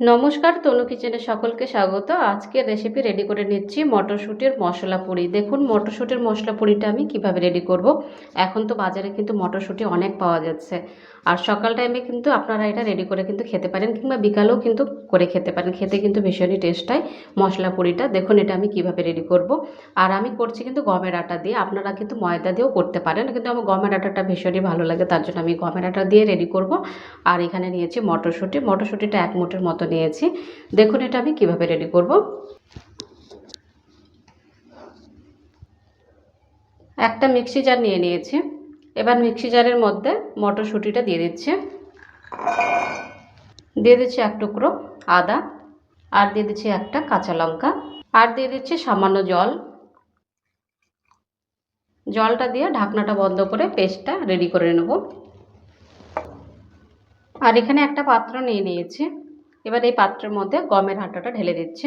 নমস্কার, তনু কিচেনে সকলকে স্বাগত। আজকের রেসিপি রেডি করে নিচ্ছি মটরশুঁটির মশলা পুরি। দেখুন, মটরশুঁটির মশলা পুরিটা আমি কীভাবে রেডি করব। এখন তো বাজারে কিন্তু মটরশুঁটি অনেক পাওয়া যাচ্ছে। আর সকাল টাইমে কিন্তু আপনারা এটা রেডি করে কিন্তু খেতে পারেন, কিংবা বিকালেও কিন্তু করে খেতে পারেন। খেতে কিন্তু ভীষণই টেস্ট হয় মশলা পুরিটা। দেখুন, এটা আমি কীভাবে রেডি করব। আর আমি করছি কিন্তু গমের আটা দিয়ে। আপনারা কিন্তু ময়দা দিয়েও করতে পারেন, কিন্তু আমার গমের আটাটা ভীষণই ভালো লাগে, তার জন্য আমি গমের আটা দিয়ে রেডি করব। আর এখানে নিয়েছি মটরশুঁটি। মটরশুঁটিটা এক মুঠের মতো নিয়েছি দেখুন এটা আমি কীভাবে রেডি করব। একটা মিক্সি জার নিয়ে নিয়েছি। এবার মিক্সি জারের মধ্যে মটরশুঁটিটা দিয়ে দিচ্ছি। দিয়ে দিচ্ছি এক টুকরো আদা আর দিয়ে দিচ্ছি একটা কাঁচা লঙ্কা আর দিয়ে দিচ্ছি সামান্য জল। জলটা দিয়ে ঢাকনাটা বন্ধ করে পেস্টটা রেডি করে নেব। আর এখানে একটা পাত্র নিয়ে নিয়েছি। এবার এই পাত্রের মধ্যে গমের আটাটা ঢেলে দিচ্ছি।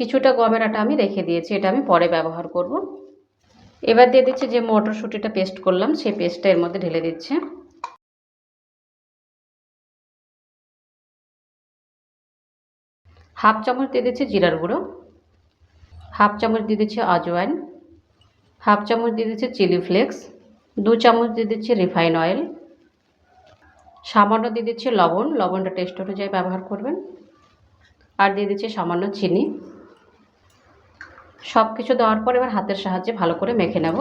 কিছুটা গমের আটা আমি রেখে দিয়েছি, এটা আমি পরে ব্যবহার করব। এবার দিয়ে দিচ্ছি যে মটরশুঁটিটা পেস্ট করলাম, সেই পেস্টটা এর মধ্যে ঢেলে দিচ্ছে। হাফ চামচ দিয়ে দিচ্ছি জিরার গুঁড়ো, হাফ চামচ দিয়ে দিচ্ছি আজওয়াইন হাফ চামচ দিয়ে দিচ্ছি চিলি ফ্লেক্স, দু চামচ দিয়ে দিচ্ছি রিফাইন অয়েল সামান্য দিয়ে দিচ্ছি লবণ। লবণটা টেস্ট অনুযায়ী ব্যবহার করবেন। আর দিয়ে দিচ্ছি সামান্য চিনি। সব কিছু দেওয়ার পর এবার হাতের সাহায্যে ভালো করে মেখে নেব।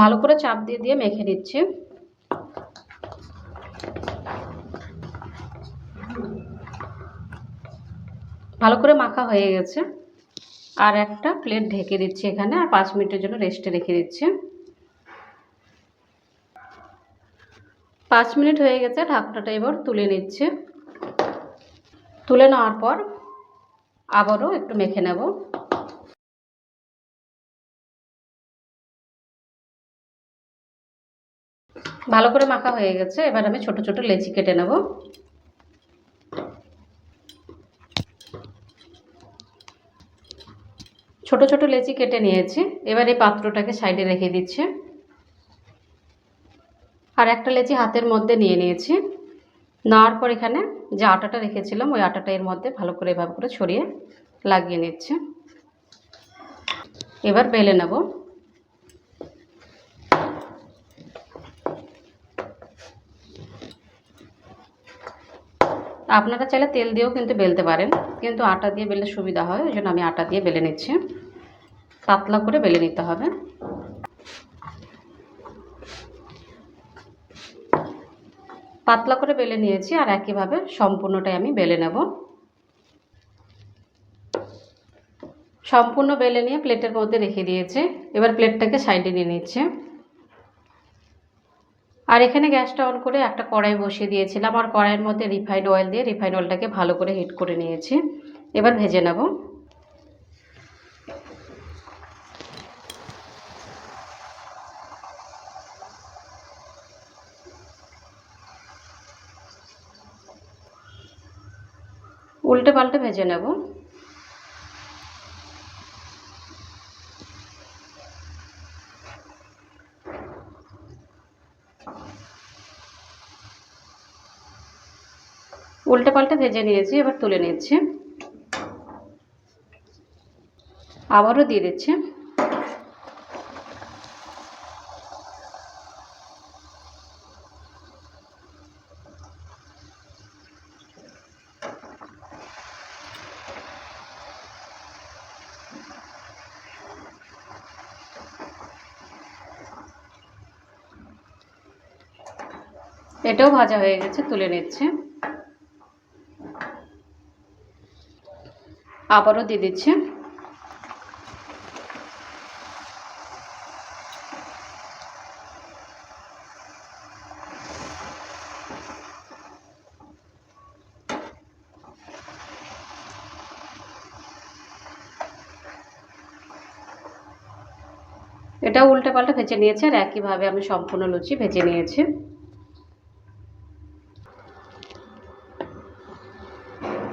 ভালো করে চাপ দিয়ে দিয়ে মেখে নিচ্ছি। ভালো করে মাখা হয়ে গেছে। আর একটা প্লেট ঢেকে দিচ্ছি এখানে, আর পাঁচ মিনিটের জন্য রেস্টে রেখে দিচ্ছি। পাঁচ মিনিট হয়ে গেছে, ঢাকনাটা এবার তুলে নিচ্ছে। তুলে নেওয়ার পর আবারও একটু মেখে নেব। ভালো করে মাখা হয়ে গেছে, এবার আমি ছোট ছোট লেচি কেটে নেব। ছোট ছোট লেচি কেটে নিয়েছি। এবার এই পাত্রটাকে সাইডে রেখে দিচ্ছি। আর একটা লেচি হাতের মধ্যে নিয়ে নিয়েছি। নেওয়ার পর এখানে যে আটাটা রেখেছিলাম, ওই আটাটা এর মধ্যে ভালো করে এভাবে করে ছড়িয়ে লাগিয়ে নিচ্ছে। এবার বেলে নেব। আপনারা চাইলে তেল দিয়েও কিন্তু বেলতে পারেন, কিন্তু আটা দিয়ে বেললে সুবিধা হয়, ওই জন্য আমি আটা দিয়ে বেলে নিচ্ছি। পাতলা করে বেলে নিতে হবে। পাতলা করে বেলে নিয়েছি আর একইভাবে সম্পূর্ণটাই আমি বেলে নেব। সম্পূর্ণ বেলে নিয়ে প্লেটের মধ্যে রেখে দিয়েছে। এবার প্লেটটাকে সাইডে নিয়ে নিচ্ছে। আর এখানে গ্যাসটা অন করে একটা কড়াই বসিয়ে দিয়েছিলাম আর কড়াইয়ের মধ্যে রিফাইন্ড অয়েল দিয়ে রিফাইন্ড অয়েলটাকে ভালো করে হিট করে নিয়েছি। এবার ভেজে নেব। উল্টে পাল্টে ভেজে নেব। উল্টে পাল্টা ভেজে নিয়েছি এবার তুলে নিচ্ছি। আবারও দিয়ে দিচ্ছি। এটাও ভাজা হয়ে গেছে, তুলে নিচ্ছে। আবারও দিয়ে দিচ্ছে। এটা উল্টে পাল্টে ভেজে নিয়েছে, আর একইভাবে আমি সম্পূর্ণ লুচি ভেজে নিয়েছি।